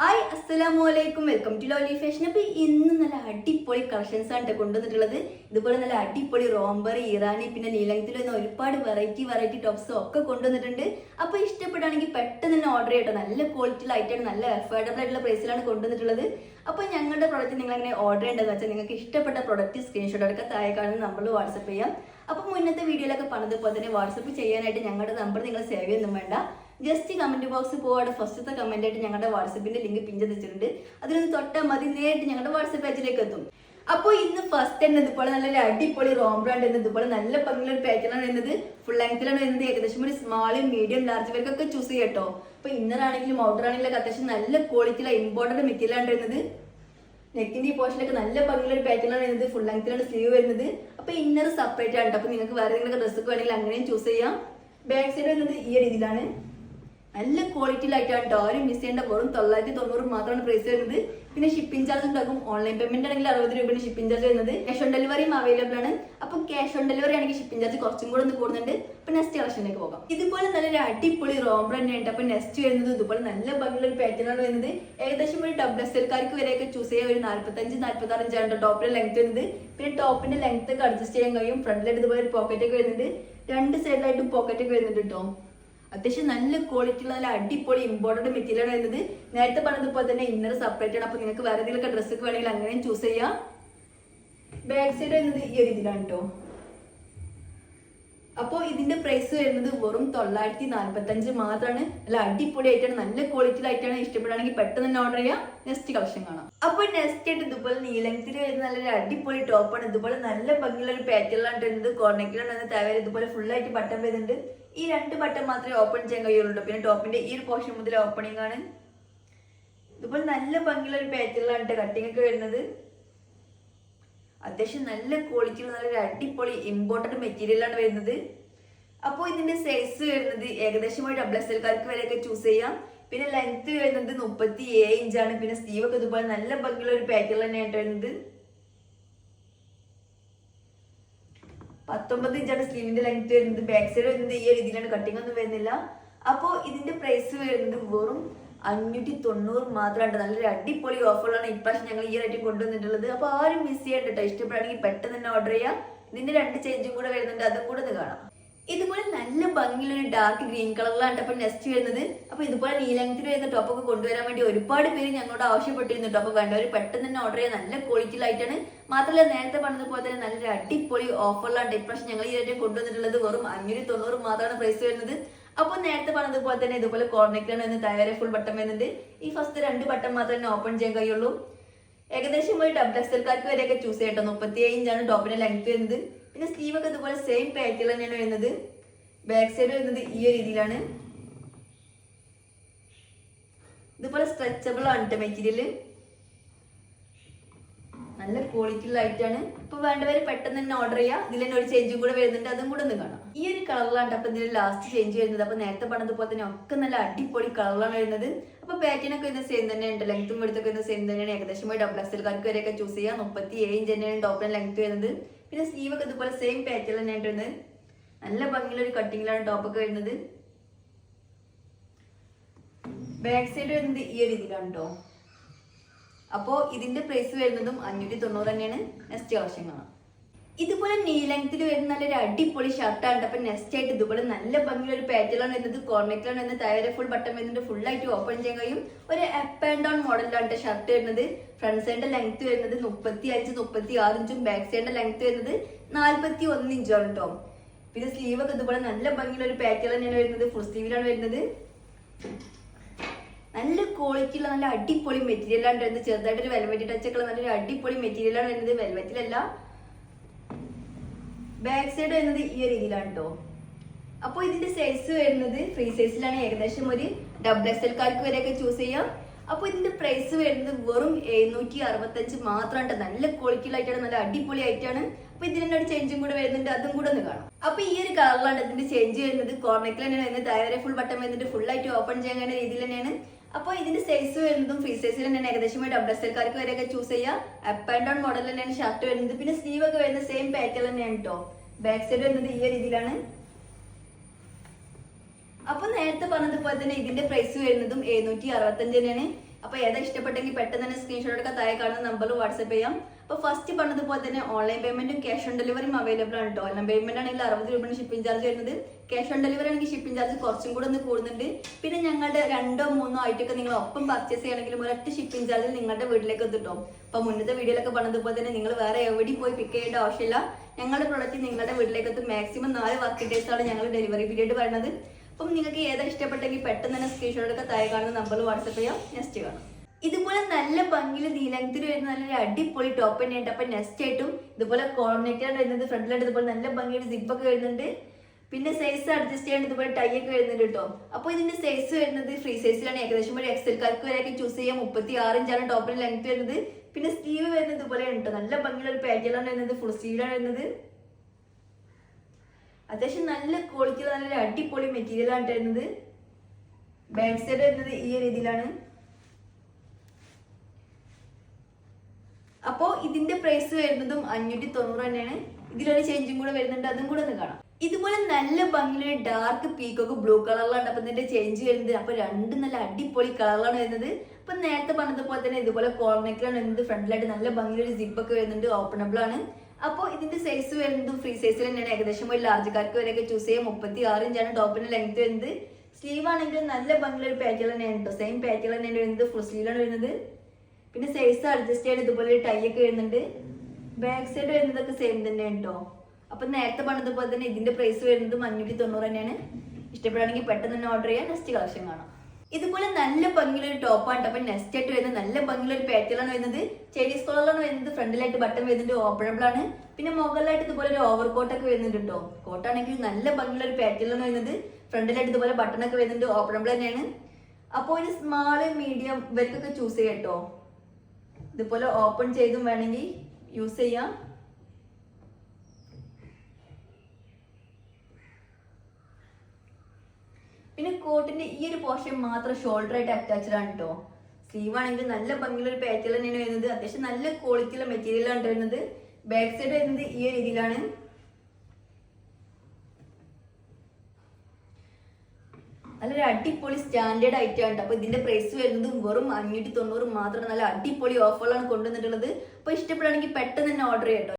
Hi അസ്സലാമു വലൈക്കും welcome to lowly fashion. അപ്പൊ ഇന്ന് നല്ല അടിപൊളി കളക്ഷൻസ് ആണ് ട്ടോ കൊണ്ടുവന്നിട്ടുള്ളത്. ഇതുപോലെ നല്ല അടിപൊളി റോംബർ ഇറാനി പിന്നെ നീലത്തിൽ വന്ന ഒരുപാട് വെറൈറ്റി വെറൈറ്റി ടോപ്സ് ഒക്കെ കൊണ്ടുവന്നിട്ടുണ്ട്. അപ്പൊ ഇഷ്ടപ്പെടുകയാണെങ്കിൽ പെട്ടെന്ന് തന്നെ ഓർഡർ ചെയ്യട്ടോ. നല്ല ക്വാളിറ്റിയിലായിട്ടാണ് നല്ല അഫോർഡബിൾ ആയിട്ടുള്ള പ്രൈസിലാണ് കൊണ്ടുവന്നിട്ടുള്ളത്. അപ്പൊ ഞങ്ങളുടെ പ്രോഡക്റ്റ് നിങ്ങൾ അങ്ങനെ ഓർഡർ ചെയ്യേണ്ടതെന്ന് വെച്ചാൽ നിങ്ങൾക്ക് ഇഷ്ടപ്പെട്ട പ്രോഡക്റ്റ് സ്ക്രീൻഷോട്ട് എടുക്കുക താഴെ കാണുന്ന നമ്മൾ വാട്സപ്പ് ചെയ്യാം. അപ്പൊ മുന്നത്തെ വീഡിയോയിലൊക്കെ പറഞ്ഞതുപോലെ തന്നെ വാട്സപ്പ് ചെയ്യാനായിട്ട് ഞങ്ങളുടെ നമ്പർ നിങ്ങൾ സേവ് ചെയ്യുന്നു വേണ്ട. ജസ്റ്റ് കമന്റ് ബോക്സ് പോവാടെ ഫസ്റ്റത്തെ കമന്റ് ആയിട്ട് ഞങ്ങളുടെ വാട്സപ്പിന്റെ ലിങ്ക് പിൻ ചെയ്തിട്ടുണ്ട്. അതിലൊന്ന് തൊട്ടാൽ മതി. നേരിട്ട് ഞങ്ങളുടെ വാട്സപ്പ് പേജിലേക്ക് എത്തും. അപ്പോൾ ഇന്ന് ഫസ്റ്റ് തന്നെ ഇതുപോലെ നല്ല അടിപൊളി റോം ബ്രാൻഡ് എന്നത് ഇതുപോലെ നല്ല ഭംഗിയുള്ള ഒരു വരുന്നത്. ഫുൾ ലെങ്ത്തിലാണ് വരുന്നത്. ഏകദേശം ഒരു സ്മാൾ മീഡിയം ലാർജ് പേർക്കൊക്കെ ചൂസ് ചെയ്യട്ടോ അപ്പൊ ഇന്നർ ആണെങ്കിലും ഔട്ടർ ആണെങ്കിലും അത്യാവശ്യം നല്ല ക്വാളിറ്റിയിലെ ഇമ്പോർട്ടന്റ് മെറ്റീരിയലാണ് വരുന്നത്. നെക്കിന്റെ ഈ പോർഷനിലൊക്കെ നല്ല ഭംഗിയുള്ള ഒരു പാറ്റേൺ ആണ് വരുന്നത്. ഫുൾ ലെങ്ത്തിലാണ് സ്ലീവ് വരുന്നത്. അപ്പോൾ ഇന്നർ സെപ്പറേറ്റ് ആണ് അപ്പോൾ അപ്പൊ നിങ്ങൾക്ക് വേറെ ഏതെങ്കിലും ഡ്രസ്സൊക്കെ വേണമെങ്കിൽ അങ്ങനെയും ചൂസ് ചെയ്യാം. ബാക്ക് സൈഡ് വരുന്നത് ഈ രീതിയിലാണ്. നല്ല ക്വാളിറ്റിയിലായിട്ടാണ് കേട്ടോ ആരും മിസ് ചെയ്യേണ്ട. വെറും തൊള്ളായിരത്തി തൊണ്ണൂറ് മാത്രമാണ് പ്രൈസ് വരുന്നത്. പിന്നെ ഷിപ്പിംഗ് ചാർജ് ഉണ്ടാകും ഓൺലൈൻ പേയ്മെന്റ് ആണെങ്കിൽ അറുപത് രൂപയാണ് ഷിപ്പിംഗ് ചാർജ് വരുന്നത്. ക്യാഷ് ഓൺ ഡെലിവറിയും അവൈലബിൾ ആണ്. അപ്പൊ ക്യാഷ് ഓൺ ഡെലിവറി ആണെങ്കിൽ ഷിപ്പിംഗ് ചാർജ് കുറച്ചും കൂടെ ഒന്ന് കൂടുന്നുണ്ട്. അപ്പൊ നെക്സ്റ്റ് കളക്ഷനിലേക്ക് പോകാം. ഇതുപോലെ നല്ലൊരു അടിപൊളി റോംബർ തന്നെയുണ്ട് അപ്പൊ നെക്സ്റ്റ് വരുന്നത് ഇതുപോലെ നല്ല ഭംഗിയുള്ള ഒരു പാറ്റേൺ ആണ് വരുന്നത്. ഏകദേശം ഒരു ഡബിൾ എസ് എൽക്കാർക്ക് വരെയൊക്കെ ചൂസ് ചെയ്യാൻ ഒരു നാല്പത്തഞ്ച് നാല്പത്തി ആറ് ഇഞ്ചാണ് ടോപ്പിന്റെ ലെങ്ത് വരുന്നത്. പിന്നെ ടോപ്പിന്റെ ലെങ്ത് ഒക്കെ അഡ്ജസ്റ്റ് ചെയ്യാൻ കഴിയും. ഫ്രണ്ടിലായിട്ട് ഇതുപോലെ ഒരു പോക്കറ്റ് ഒക്കെ വരുന്നുണ്ട്. രണ്ട് സൈഡിലായിട്ടും പോക്കറ്റ് ഒക്കെ വരുന്നുണ്ട് കേട്ടോ അത്യാവശ്യം നല്ല ക്വാളിറ്റി ഉള്ള നല്ല അടിപൊളി ഇമ്പോർട്ടന്റ് മെറ്റീരിയൽ വരുന്നത് നേരത്തെ പറഞ്ഞതുപോലെ തന്നെ ഇന്നർ സെപ്പറേറ്റ് ആണ്. അപ്പൊ നിങ്ങൾക്ക് വേറെ ഏതെങ്കിലും ഡ്രസ്സൊക്കെ വേണമെങ്കിൽ അങ്ങനെയും ചൂസ് ചെയ്യാം. ബാക്ക് സൈഡ് വരുന്നത് ഈ ഒരു ഇതിലാണ് കേട്ടോ അപ്പോൾ ഇതിന്റെ പ്രൈസ് വരുന്നത് വെറും തൊള്ളായിരത്തി നാല്പത്തി അഞ്ച് മാത്രമാണ് നല്ല അടിപൊളിയായിട്ടാണ് നല്ല ക്വാളിറ്റിയിലായിട്ടാണ് ഇഷ്ടപ്പെടുകയാണെങ്കിൽ പെട്ടെന്ന് തന്നെ ഓർഡർ ചെയ്യാം. നെക്സ്റ്റ് കളക്ഷൻ കാണാം. അപ്പോൾ നെക്സ്റ്റ് ആയിട്ട് ഇതുപോലെ നീലത്തിൽ വരുന്ന നല്ലൊരു അടിപൊളി ടോപ്പാണ് ഇതുപോലെ നല്ല ഭംഗിയുള്ള ഒരു പാറ്റേണിലാണ് വരുന്നത് കോർണക്കിലാണ് വരുന്നത് തേവര ഇതുപോലെ ഫുൾ ആയിട്ട് ബട്ടൺ വരുന്നുണ്ട്. ഈ രണ്ട് ബട്ടൺ മാത്രമേ ഓപ്പൺ ചെയ്യാൻ കഴിയുള്ളൂ. പിന്നെ ടോപ്പിന്റെ ഈ ഒരു പോർഷൻ മുതൽ ഓപ്പണിംഗ് ആണ്. ഇതുപോലെ നല്ല ഭംഗിയുള്ള ഒരു പാറ്റേണിലാണ് കട്ടിംഗ് ഒക്കെ വരുന്നത്. അത്യാവശ്യം നല്ല ക്വാളിറ്റിയുള്ള നല്ലൊരു അടിപൊളി ഇമ്പോർട്ടന്റ് മെറ്റീരിയലാണ് വരുന്നത്. അപ്പോൾ ഇതിന്റെ സൈസ് വരുന്നത് ഏകദേശം ഒരു ഡബിൾ എസ് എൽ എൽക്കാർക്ക് വരെയൊക്കെ ചൂസ് ചെയ്യാം. പിന്നെ ലെങ്ത് വരുന്നത് മുപ്പത്തി ഏഴ് ഇഞ്ചാണ് പിന്നെ സ്റ്റീവ് ഒക്കെ ഇതുപോലെ നല്ല ഭംഗിയുള്ള ഒരു പാറ്റേൺ തന്നെയായിട്ട് വരുന്നത്. പത്തൊമ്പത് ഇഞ്ചാണ് സ്ലീവിന്റെ ലെങ്ത് വരുന്നത്. ബാക്ക് സൈഡ് വരുന്നത് ഈ രീതിയിലാണ് കട്ടിംഗ് ഒന്നും വരുന്നില്ല. അപ്പോൾ ഇതിന്റെ പ്രൈസ് വരുന്നത് വെറും അഞ്ഞൂറ്റി തൊണ്ണൂറ് മാത്രമാണ് നല്ലൊരു അടിപൊളി ഓഫറിലാണ് ഇപ്രാവശ്യം ഞങ്ങൾ ഈ റേറ്റ് കൊണ്ടുവന്നിട്ടുള്ളത്. അപ്പോൾ ആരും മിസ് ചെയ്യണ്ട. കേട്ടോ ഇഷ്ടപ്പെടുകയാണെങ്കിൽ പെട്ടെന്ന് തന്നെ ഓർഡർ ചെയ്യാം. ഇതിന്റെ രണ്ട് ചേഞ്ചും കൂടെ വരുന്നുണ്ട്. അതും കൂടെ ഒന്ന് കാണാം. ഇതുപോലെ നല്ല ഭംഗിയുള്ള ഒരു ഡാർക്ക് ഗ്രീൻ കളറിലാണ് അപ്പൊ നെസ്റ്റ് വരുന്നത്. അപ്പൊ ഇതുപോലെ നീലത്തിൽ വരുന്ന ടോപ്പൊക്കെ കൊണ്ടുവരാൻ വേണ്ടി ഒരുപാട് പേര് ഞങ്ങളോട് ആവശ്യപ്പെട്ടിരുന്നു ടോപ്പ് വേണ്ടവർ പെട്ടെന്ന് തന്നെ ഓർഡർ ചെയ്യാൻ നല്ല ക്വാളിറ്റിയിലായിട്ടാണ് മാത്രമല്ല നേരത്തെ പറഞ്ഞതുപോലെ തന്നെ നല്ലൊരു അടിപൊളി ഓഫറിലാണ് ഇപ്രാവശ്യം ഞങ്ങൾ ഈ ഏറ്റവും കൊണ്ടുവന്നിട്ടുള്ളത്. വെറും അഞ്ഞൂറ്റി തൊണ്ണൂറ് മാത്രമാണ് പ്രൈസ് വരുന്നത്. അപ്പൊ നേരത്തെ പറഞ്ഞതുപോലെ തന്നെ ഇതുപോലെ കോർണക്കിലാണ് എന്ന് തയ്യാറെ ഫുൾ ബട്ടൺ വരുന്നുണ്ട്. ഈ ഫസ്റ്റ് രണ്ട് ബട്ടൺ മാത്രമേ ഓപ്പൺ ചെയ്യാൻ കഴിയുള്ളൂ. ഏകദേശം ഒരു ഡബിൾ എക്സൽക്കാർക്ക് വരെയൊക്കെ ചൂസ് ചെയ്യട്ടോ. മുപ്പത്തി ഇഞ്ചാണ് ടോപ്പിന്റെ ലെങ്ത് വരുന്നത്. പിന്നെ സ്ലീവ് ഒക്കെ ഇതുപോലെ സെയിം പാറ്റേൺ തന്നെയാണ് വരുന്നത്. ബാക്ക് സൈഡ് വരുന്നത് ഈ ഒരു രീതിയിലാണ്. ഇതുപോലെ സ്ട്രെച്ചബിൾ ആണ് കേട്ടോ മെറ്റീരിയൽ നല്ല ക്വാളിറ്റി ഉള്ള ആയിട്ടാണ് ഇപ്പൊ വേണ്ടവര് പെട്ടെന്ന് തന്നെ ഓർഡർ ചെയ്യാം. ഇതിൽ തന്നെ ഒരു ചേഞ്ചും കൂടെ വരുന്നുണ്ട്. അതും കൂടെ ഒന്ന് കാണാം. ഈ ഒരു കളറിലാണ് അപ്പൊ ഇതിൽ ലാസ്റ്റ് ചേഞ്ച് വരുന്നത്. അപ്പൊ നേരത്തെ പറഞ്ഞതുപോലെ തന്നെ ഒക്കെ നല്ല അടിപൊളി കളറിലാണ് വരുന്നത്. അപ്പൊ പാറ്റേൺ ഒക്കെ ഇന്ന് സെയിം തന്നെ ഉണ്ട് ലെങ്ത്തും എടുത്തൊക്കെ ഇന്ന് സെയിം തന്നെയാണ്. ഏകദേശം ഡബിൾ എക്സൽക്കാർക്ക് വരെയൊക്കെ ചൂസ് ചെയ്യാം. മുപ്പത്തി ഏഴ് ഇഞ്ച് തന്നെയാണ് ടോപ്പിന് ലെങ്ത് വരുന്നത്. പിന്നെ സ്ലീവ് ഒക്കെ ഇതുപോലെ സെയിം പാറ്റേൺ തന്നെയായിട്ട് വരുന്നത്. നല്ല ഭംഗിയുള്ള ഒരു കട്ടിങ്ങിലാണ് ടോപ്പൊക്കെ വരുന്നത്. ബാക്ക് സൈഡ് വരുന്നത് ഈ ഒരു രീതിയിലാണ് കേട്ടോ അപ്പോൾ ഇതിന്റെ പ്രൈസ് വരുന്നതും അഞ്ഞൂറ്റി തൊണ്ണൂറ് തന്നെയാണ്. നെക്സ്റ്റ് ആവശ്യം കാണാം ഇതുപോലെ നീ ലെങ്ത്തിൽ വരുന്ന നല്ലൊരു അടിപൊളി ഷർട്ടാണ് അപ്പൊ നെക്സ്റ്റ് ആയിട്ട് ഇതുപോലെ നല്ല ഭംഗിയുള്ള ഒരു പാറ്റേണാണ് വരുന്നത്. കോർണറ്റിലാണ് വരുന്നത്. താഴെ ഫുൾ ബട്ടൺ വരുന്നുണ്ട്. ഫുൾ ആയിട്ട് ഓപ്പൺ ചെയ്യാൻ കഴിയും. ഒരു അപ്പ് ആൻഡ് ഡൗൺ മോഡലിലാണ് ഷർട്ട് വരുന്നത്. ഫ്രണ്ട് സൈഡിന്റെ ലെങ്ത് വരുന്നത് മുപ്പത്തി അഞ്ച് മുപ്പത്തി ആറ് ഇഞ്ചും ബാക്ക് സൈഡിന്റെ ലെങ്ത് വരുന്നത് നാല്പത്തി ഒന്ന് ഇഞ്ചാണ് കേട്ടോ. പിന്നെ സ്ലീവ് ഒക്കെ ഇതുപോലെ നല്ല ഭംഗിയുള്ള ഒരു പാറ്റേൺ തന്നെയാണ് വരുന്നത്. ഫുൾ സ്ലീവിലാണ് വരുന്നത്. നല്ല ക്വാളിറ്റിയുള്ള നല്ല അടിപൊളി മെറ്റീരിയലാണ് വരുന്നത്. ചെറുതായിട്ട് ഒരു വെൽവെറ്റ് ടച്ച് ഒക്കെ നല്ലൊരു അടിപൊളി മെറ്റീരിയലാണ് വരുന്നത്. വെൽവെറ്റിലല്ല ബാക്ക് സൈഡ് വരുന്നത് ഈ ഒരു രീതിയിലാണ് കേട്ടോ അപ്പോൾ ഇതിന്റെ സൈസ് വരുന്നത് ഫ്രീ സൈസിലാണ് ഏകദേശം ഒരു ഡബിൾ എക്സ് എൽക്കാർക്ക് വരെയൊക്കെ ചൂസ് ചെയ്യാം. അപ്പോൾ ഇതിന്റെ പ്രൈസ് വരുന്നത് വെറും എഴുന്നൂറ്റി അറുപത്തഞ്ച് മാത്രമാണ് നല്ല നല്ല ആയിട്ടാണ് നല്ല അടിപൊളി ആയിട്ടാണ് അപ്പൊ ഇതിന്റെ ഒരു ചേഞ്ചും കൂടെ വരുന്നുണ്ട്. അതും കൂടെ ഒന്ന് കാണാം. അപ്പൊ ഈ ഒരു കളറിലാണ് ഇതിന്റെ ചേഞ്ച് വരുന്നത്. കോർണക്കിൽ തന്നെയാണ് വരുന്നത്. താഴെ ഫുൾ ബട്ടൺ വരുന്നുണ്ട്. ഫുൾ ആയിട്ട് ഓപ്പൺ ചെയ്യാൻ കഴിയുന്ന രീതിയിൽ തന്നെയാണ്. അപ്പോൾ ഇതിന്റെ സൈസ് വരുന്നതും ഫ്രീ സൈസിൽ തന്നെയാണ് ഏകദേശം ഡബിൾ എക്സൽക്കാർക്ക് വരെയൊക്കെ ചൂസ് ചെയ്യാം. അപ്പ് ആൻഡ് ഡൗൺ മോഡൽ തന്നെയാണ് ഷർട്ട് വരുന്നത്. പിന്നെ സ്ലീവ് ഒക്കെ വരുന്ന സെയിം പാറ്റേൺ തന്നെയാണ് കേട്ടോ ബാക്ക് സൈഡ് വരുന്നത് ഈ രീതിയിലാണ്. അപ്പൊ നേരത്തെ പറഞ്ഞതുപോലെ തന്നെ ഇതിന്റെ പ്രൈസ് വരുന്നതും എഴുന്നൂറ്റി അറുപത്തഞ്ച് തന്നെയാണ്. അപ്പൊ ഏതാ ഇഷ്ടപ്പെട്ടെങ്കിൽ പെട്ടെന്ന് തന്നെ സ്ക്രീൻഷോട്ട് ഒക്കെ താഴെ കാണുന്ന നമ്പർ വാട്സ്ആപ്പ് ചെയ്യാം. അപ്പൊ ഫസ്റ്റ് പറഞ്ഞതുപോലെ തന്നെ ഓൺലൈൻ പേയ്മെന്റും ക്യാഷ് ഓൺ ഡെലിവറിയും അവൈലബിൾ ആണ് കേട്ടോ ഓൺലൈൻ പേയ്മെന്റ് ആണെങ്കിൽ അറുപത് രൂപയാണ് ഷിപ്പിംഗ് ചാർജ് വരുന്നത്. ക്യാഷ് ഓൺ ഡെലിവറി ആണെങ്കിൽ ഷിപ്പിംഗ് ചാർജ് കുറച്ചും കൂടെ ഒന്ന് കൂടുന്നുണ്ട്. പിന്നെ ഞങ്ങളുടെ രണ്ടോ മൂന്നോ ആയിട്ടൊക്കെ നിങ്ങൾ ഒപ്പം പർച്ചേസ് ചെയ്യണമെങ്കിൽ ഒരൊറ്റ ഷിപ്പിംഗ് ചാർജ് നിങ്ങളുടെ വീട്ടിലേക്ക് എത്തിട്ടോ. അപ്പൊ മുന്നത്തെ വീഡിയോയിലൊക്കെ പറഞ്ഞതുപോലെ തന്നെ നിങ്ങൾ വേറെ എവിടെയും പോയി പിക്ക് ചെയ്യേണ്ട ആവശ്യമില്ല. ഞങ്ങളുടെ പ്രൊഡക്റ്റ് നിങ്ങളുടെ വീട്ടിലേക്ക് എത്തും. മാക്സിമം നാല് വർക്കിംഗ് ആണ് ഞങ്ങൾ ഡെലിവറി പീരീഡ് പറയുന്നത്. അപ്പം നിങ്ങൾക്ക് ഏതാ ഇഷ്ടപ്പെട്ടെങ്കിൽ പെട്ടെന്ന് തന്നെ സ്ക്രീൻഷോട്ടൊക്കെ തയ്യാറാണെന്ന് കാണുന്ന നമ്പറിൽ വാട്സപ്പ് ചെയ്യാം. നെക്സ്റ്റ് കാണാം. ഇതുപോലെ നല്ല ഭംഗിയിൽ നീലത്തിൽ വരുന്ന നല്ലൊരു അടിപൊളി ടോപ്പ് തന്നെയുണ്ട് അപ്പൊ നെസ്റ്റ് ആയിട്ടും ഇതുപോലെ കോർണേറ്റാണ് വരുന്നത് ഫ്രണ്ടിലായിട്ട് ഇതുപോലെ നല്ല ഭംഗിയുടെ സിപ്പ് ഒക്കെ വരുന്നുണ്ട്. പിന്നെ സൈസ് അഡ്ജസ്റ്റ് ചെയ്യാൻ ഇതുപോലെ ടൈ ഒക്കെ വരുന്നുണ്ട് കേട്ടോ അപ്പൊ ഇതിന്റെ സൈസ് വരുന്നത് ഫ്രീ സൈസിലാണ് ഏകദേശം ഒരു എക്സൽ കാർക്ക് വരെയൊക്കെ ചൂസ് ചെയ്യാം മുപ്പത്തി ആറ് ഇഞ്ചാണ് ടോപ്പിന് ലെങ്ത് വരുന്നത്. പിന്നെ സ്ലീവ് വരുന്നത് ഇതുപോലെ ഉണ്ട് നല്ല ഭംഗിയുള്ള ഒരു പാറ്റേണാണ് വരുന്നത്. ഫുൾ സ്ലീവിലാണ് വരുന്നത്. അത്യാവശ്യം നല്ല ക്വാളിറ്റിയുള്ള നല്ലൊരു അടിപൊളി മെറ്റീരിയലാണ് വരുന്നത്. ബാക്ക് സൈഡ് വരുന്നത് ഈ രീതിയിലാണ്. അപ്പോ ഇതിന്റെ പ്രൈസ് വരുന്നതും അഞ്ഞൂറ്റി തൊണ്ണൂറ് തന്നെയാണ്. ഇതിലൊരു ചേഞ്ചും കൂടെ വരുന്നുണ്ട് അതും കൂടെ ഒന്ന് കാണാം. ഇതുപോലെ നല്ല ഭംഗിയുള്ള ഡാർക്ക് പീക്കൊക്കെ ബ്ലൂ കളറിലാണ് അപ്പൊ ഇതിന്റെ ചേഞ്ച് വരുന്നത്. അപ്പൊ രണ്ട് നല്ല അടിപൊളി കളറിലാണ് വരുന്നത്. അപ്പൊ നേരത്തെ പറഞ്ഞതുപോലെ തന്നെ ഇതുപോലെ കോർണക്കിലാണ് വരുന്നത്. ഫ്രണ്ടിലായിട്ട് നല്ല ഭംഗിയുള്ള സിപ്പ് ഒക്കെ വരുന്നുണ്ട് ഓപ്പണബിൾ ആണ്. അപ്പോൾ ഇതിന്റെ സൈസ് വരുന്നതും ഫ്രീ സൈസിൽ തന്നെയാണ്. ഏകദേശം ഒരു ലാർജ് വരെയൊക്കെ ചൂസ് ചെയ്യാം. മുപ്പത്തി ആറ് ഇഞ്ചാണ് ടോപ്പിന്റെ ലെങ്ത് വരുന്നത്. സ്ലീവ് ആണെങ്കിലും നല്ല ഭംഗിയുള്ള ഒരു പാറ്റേൺ തന്നെയാണ് കേട്ടോ സെയിം പാറ്റേൺ തന്നെയാണ് വരുന്നത്. ഫുൾ സ്ലീവാണ് വരുന്നത്. പിന്നെ സൈസ് അഡ്ജസ്റ്റ് ചെയ്യാൻ ഇതുപോലെ ടൈ ഒക്കെ വരുന്നുണ്ട്. ബാക്ക് സൈഡ് വരുന്നതൊക്കെ സെയിം തന്നെയാണ് കേട്ടോ അപ്പൊ നേരത്തെ പണിതുപോലെ തന്നെ ഇതിന്റെ പ്രൈസ് വരുന്നത് അഞ്ഞൂറ്റി തൊണ്ണൂറ് തന്നെയാണ്. ഇഷ്ടപ്പെടുകയാണെങ്കിൽ പെട്ടെന്ന് തന്നെ ഓർഡർ ചെയ്യാൻ നെക്സ്റ്റ് കളക്ഷൻ കാണാം. ഇതുപോലെ നല്ല ഭംഗിയുള്ള ഒരു ടോപ്പാണ് അപ്പൊ നെക്സ്റ്റ് ആയിട്ട് വരുന്നത് നല്ല ഭംഗിയുള്ള ഒരു പാറ്റേൺ ആണ് വരുന്നത്. ചൈനീസ് കോളറാണ് വരുന്നത്. ഫ്രണ്ടിലായിട്ട് ബട്ടൺ വരുന്നുണ്ട്. ഓപ്പണബിൾ ആണ്. പിന്നെ മുകളിലായിട്ട് ഇതുപോലെ ഒരു ഓവർ കോട്ട് ഒക്കെ വരുന്നുണ്ട് കേട്ടോ കോട്ടാണെങ്കിൽ നല്ല ഭംഗിയുള്ള ഒരു പാറ്റേൺ ആണ് വരുന്നത്. ഫ്രണ്ടിലായിട്ട് ഇതുപോലെ ബട്ടൺ ഒക്കെ വരുന്നുണ്ട്. ഓപ്പണബിൾ തന്നെയാണ്. അപ്പോൾ ഒരു സ്മാൾ മീഡിയം ഇവർക്കൊക്കെ ചൂസ് ചെയ്യാം കേട്ടോ ഇതുപോലെ ഓപ്പൺ ചെയ്തും വേണമെങ്കിൽ യൂസ് ചെയ്യാം. പിന്നെ കോട്ടിന്റെ ഈ ഒരു പോർഷൻ മാത്രം ഷോൾഡർ ആയിട്ട് അറ്റാച്ച്ഡ് ആണ് കേട്ടോ സ്ലീവ് ആണെങ്കിൽ നല്ല ഭംഗിയുള്ള ഒരു പാറ്റേൺ തന്നെയാണ് വരുന്നത്. അത്യാവശ്യം നല്ല ക്വാളിറ്റിയുള്ള മെറ്റീരിയൽ ആണ് വരുന്നത്. ബാക്ക് സൈഡ് വരുന്നത് ഈ ഒരു രീതിയിലാണ്. നല്ലൊരു അടിപൊളി സ്റ്റാൻഡേർഡ് ഐറ്റം ആണ് അപ്പൊ ഇതിന്റെ പ്രൈസ് വരുന്നത് വെറും അഞ്ഞൂറ്റി തൊണ്ണൂറ് മാത്രം നല്ല അടിപൊളി ഓഫറിലാണ് കൊണ്ടുവന്നിട്ടുള്ളത്. അപ്പൊ ഇഷ്ടപ്പെടുകയാണെങ്കിൽ പെട്ടെന്ന് തന്നെ ഓർഡർ ചെയ്യട്ടോ.